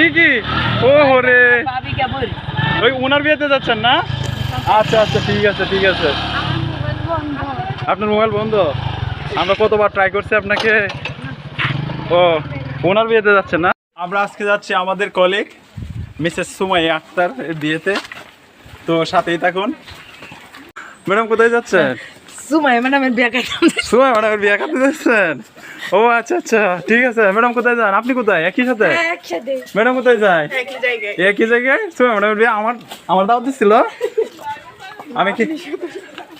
উনি কি? ও হরে। ওই ওনার বিয়েতে যাচ্ছেন না? আচ্ছা আচ্ছা ঠিক আছে ঠিক আছে। আপনার মোবাইল বন্ধ? আমরা কতবার ট্রাই করছি আপনাকে। ও ওনার বিয়েতে যাচ্ছেন না? আমরা আজকে যাচ্ছি আমাদের কলিগ মিসেস সুমাই আক্তার বিয়েতে। তো সাথেই থাকুন। ম্যাডাম কোথায় যাচ্ছেন? ম্যাডামের বিয়া খাইতাম ম্যাডামের বিয়ে করতে যাচ্ছেন ও আচ্ছা আচ্ছা ঠিক আছে। ম্যাডাম কোথায় যান? আপনি কোথায়? একই সাথে? একসাথে। ম্যাডাম কোথায় যায়? একই জায়গায়। একই জায়গায়? সুমাই ম্যাডামের বিয়ে আমার আমার দাওয়াত দিছিল। আমি কি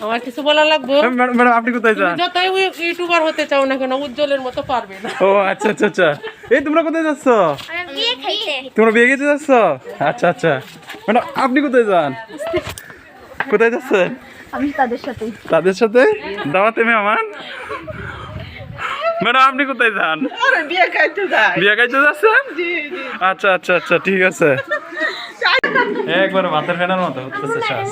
আমার কিছু বলা লাগবো? ম্যাডাম ম্যাডাম, আপনি কোথায় যান? যতই ইউটিউবার হতে চাও না কেন উজ্জ্বলের মতো পারবে না। ও আচ্ছা আচ্ছা আচ্ছা। এই তোমরা কোথায় যাচ্ছ? তোমরা বিয়ে গেতে যাচ্ছ? আচ্ছা আচ্ছা। ম্যাডাম আপনি কোথায় যান? কোথায় যাচ্ছেন? আমি তাদের সাথে তাদের সাথে? দাওয়াতে মেহমান? ম্যাডাম আপনি কোথায় যান? আরে বিয়া খাইতে যায় বিয়ে খাইতে যাচ্ছেন? আচ্ছা আচ্ছা আচ্ছা ঠিক আছে। একবার ভাতের ফেনার মতো শ্বাস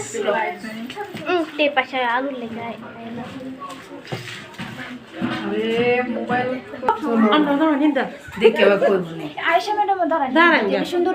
দেখে। সুন্দর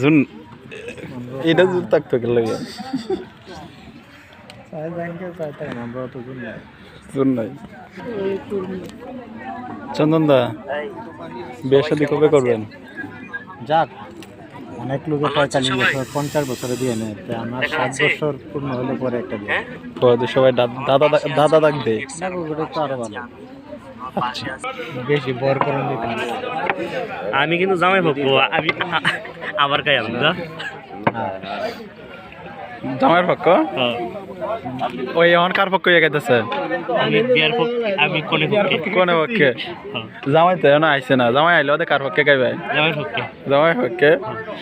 জুন এটা জুন থাকতো কে লাগে জুন নাই। চন্দন দা বিয়ে শাদি কবে করবেন? যাক অনেক লোকে পঁয়তাল্লিশ বছর পঞ্চাশ বছরে দিয়ে নেয় আমার ষাট বছর পূর্ণ হলে পরে একটা বিয়ে। সবাই দাদা দাদা ওটা তো আরও ভালো বেশি বর করেন দিতে আমি কিন্তু জামাই ভক্ত আমি আবার খাই আমি না। জামাইয়ের পক্ষ? ওই এখন কার পক্ষ ইয়ে গাইতেছে আমি বিয়ার পক্ষ আমি কোনে পক্ষে? কোনে পক্ষে? জামাই তো এখন আইছে না। জামাই আইলে ওদের কার পক্ষে গাইবে? জামাই পক্ষে। জামাই পক্ষে?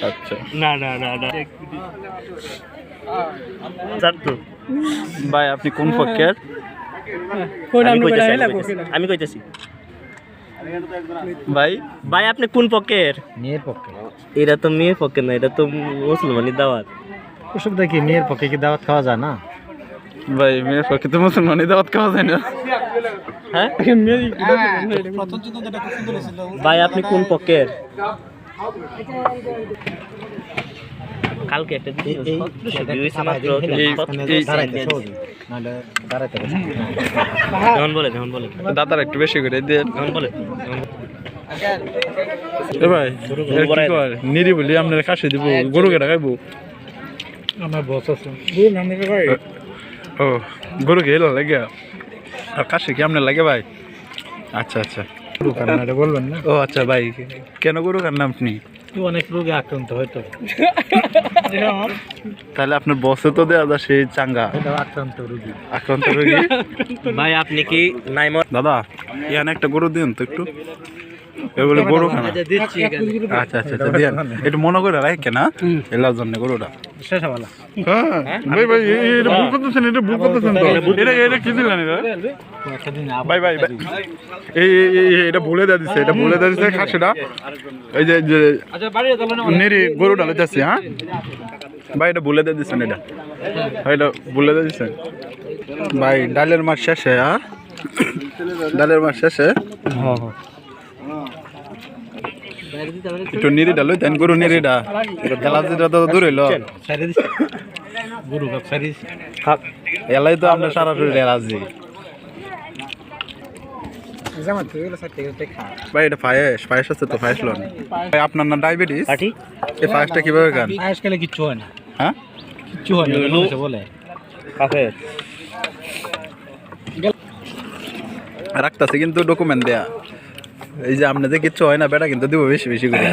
আচ্ছা। না না না না। ভাই আপনি কোন পক্ষের? আমি কইতেছি, ভাই? ভাই আপনি কোন পক্ষের? মেয়ের পক্ষে। এটা তো মেয়ের পক্ষে না এটা তো মুসলমানের দাওয়াত। অসুবিধা কি মেয়ের পক্ষে কি দাওয়াত খাওয়া যায় না? ভাই মেয়ের পক্ষে তো মুসলমানি দাওয়াত খাওয়া যায় না। হ্যাঁ? ভাই আপনি কোন পক্ষের? কালকে একটা বলে যেমন বলে। দাদার একটু বেশি করে দেন। যেমন বলে যেমন বলে। এ ভাই এ কি কর নিরি বলি আপনার কাছে দিব। গরু কেটা খাইবো? আমার বস আছে। ও গরু কে এলো লাগে আর কাছে কি আপনার লাগে ভাই? আচ্ছা আচ্ছা। বলবেন না। ও আচ্ছা ভাই কেন গরু কার নাম আপনি? অনেক রোগে আক্রান্ত হয়তো। তাহলে আপনার বসে তো দেওয়া যায় সেই চাঙ্গা। আক্রান্ত রোগী। আক্রান্ত রোগী? ভাই আপনি কি নাইম দাদা ইয়ান একটা গরু দিন তো একটু। এগুলো গরু খানা আচ্ছা আচ্ছা আচ্ছা দিন। একটু মনে করে রাখে না এলার জন্য গরুটা। শেষ হ্যাঁ যাচ্ছে হ্যাঁ ভাই এটা ভুলে দিয়ে দিচ্ছেন এটা। ভাই এটা ভুলে দিয়ে দিচ্ছেন ভাই ডালের মাছ শেষে হ্যাঁ ডালের মাছ শেষে একটু দেন গরু নিরিডা। এলাচিটা তো দূর হইল। সারি দিচ্ছে গুরু এলাই তো আপনার সারা শরীর ভাই এটা পায়েস পায়েস আছে তো পায়েস লোন। ভাই আপনার না ডায়াবেটিস? পার্টি? এই পায়েসটা কীভাবে খান? আজকালে কিচ্ছু হয় না। হ্যাঁ? কিচ্ছু হয় না বলে। কাফের রাখতেছে কিন্তু ডকুমেন্ট দেয়া। এই যে আপনাদের কিচ্ছু হয় না বেটা কিন্তু দিব বেশি বেশি করে।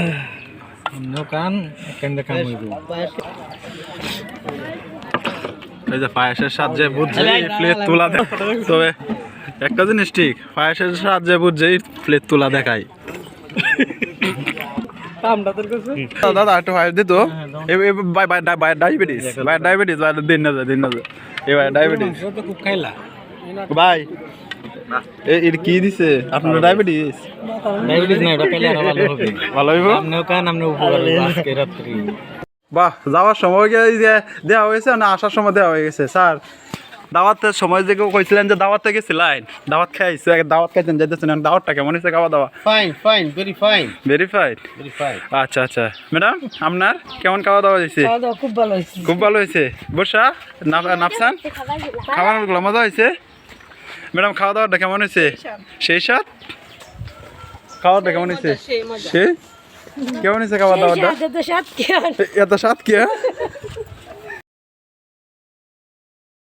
দোকান কেন্দ্র কাম হইব এই যে পায়েসের স্বাদ যে প্লেট তোলা তবে একটা জিনিস ঠিক পায়েসের সাহায্যে প্লেট তোলা দেখায় দাদা একটু পায়েস দিত ডায়াবেটিস ডায়াবেটিস দিন না দিন না। যায় এবার ডায়াবেটিস খুব খাইলা। ভাই এর কি দিছে? আপনার ডায়াবেটিস ডায়াবেটিস না এটা পেলে আরও ভালো হবে। ভালো হইব? আপনিও কান আপনি উপকার আজকে রাত্রি। বাহ যাওয়ার সময় গিয়ে যে দেওয়া হয়েছে না আসার সময় দেওয়া হয়ে গেছে? স্যার দাওয়াতের সময় যে কইছিলেন যে দাওয়াতে গেছিলেন দাওয়াত খাইছে দাওয়াত যাইতেছেন দাওয়াতটা কেমন হয়েছে খাওয়া দাওয়া? Fine fine very fine verified very fine আচ্ছা আচ্ছা। ম্যাডাম আপনার কেমন খাওয়া দাওয়া হয়েছে? খুব ভালো হয়েছে। খুব ভালো হয়েছে। বর্ষা নাপসান খাবারগুলো মজা হয়েছে? ম্যাডাম খাওয়া দাওয়াটা কেমন হয়েছে? সেই সাত খাওয়াটা কেমন হয়েছে? সে কেমন হয়েছে খাওয়া দাওয়াটা এত সাত কি?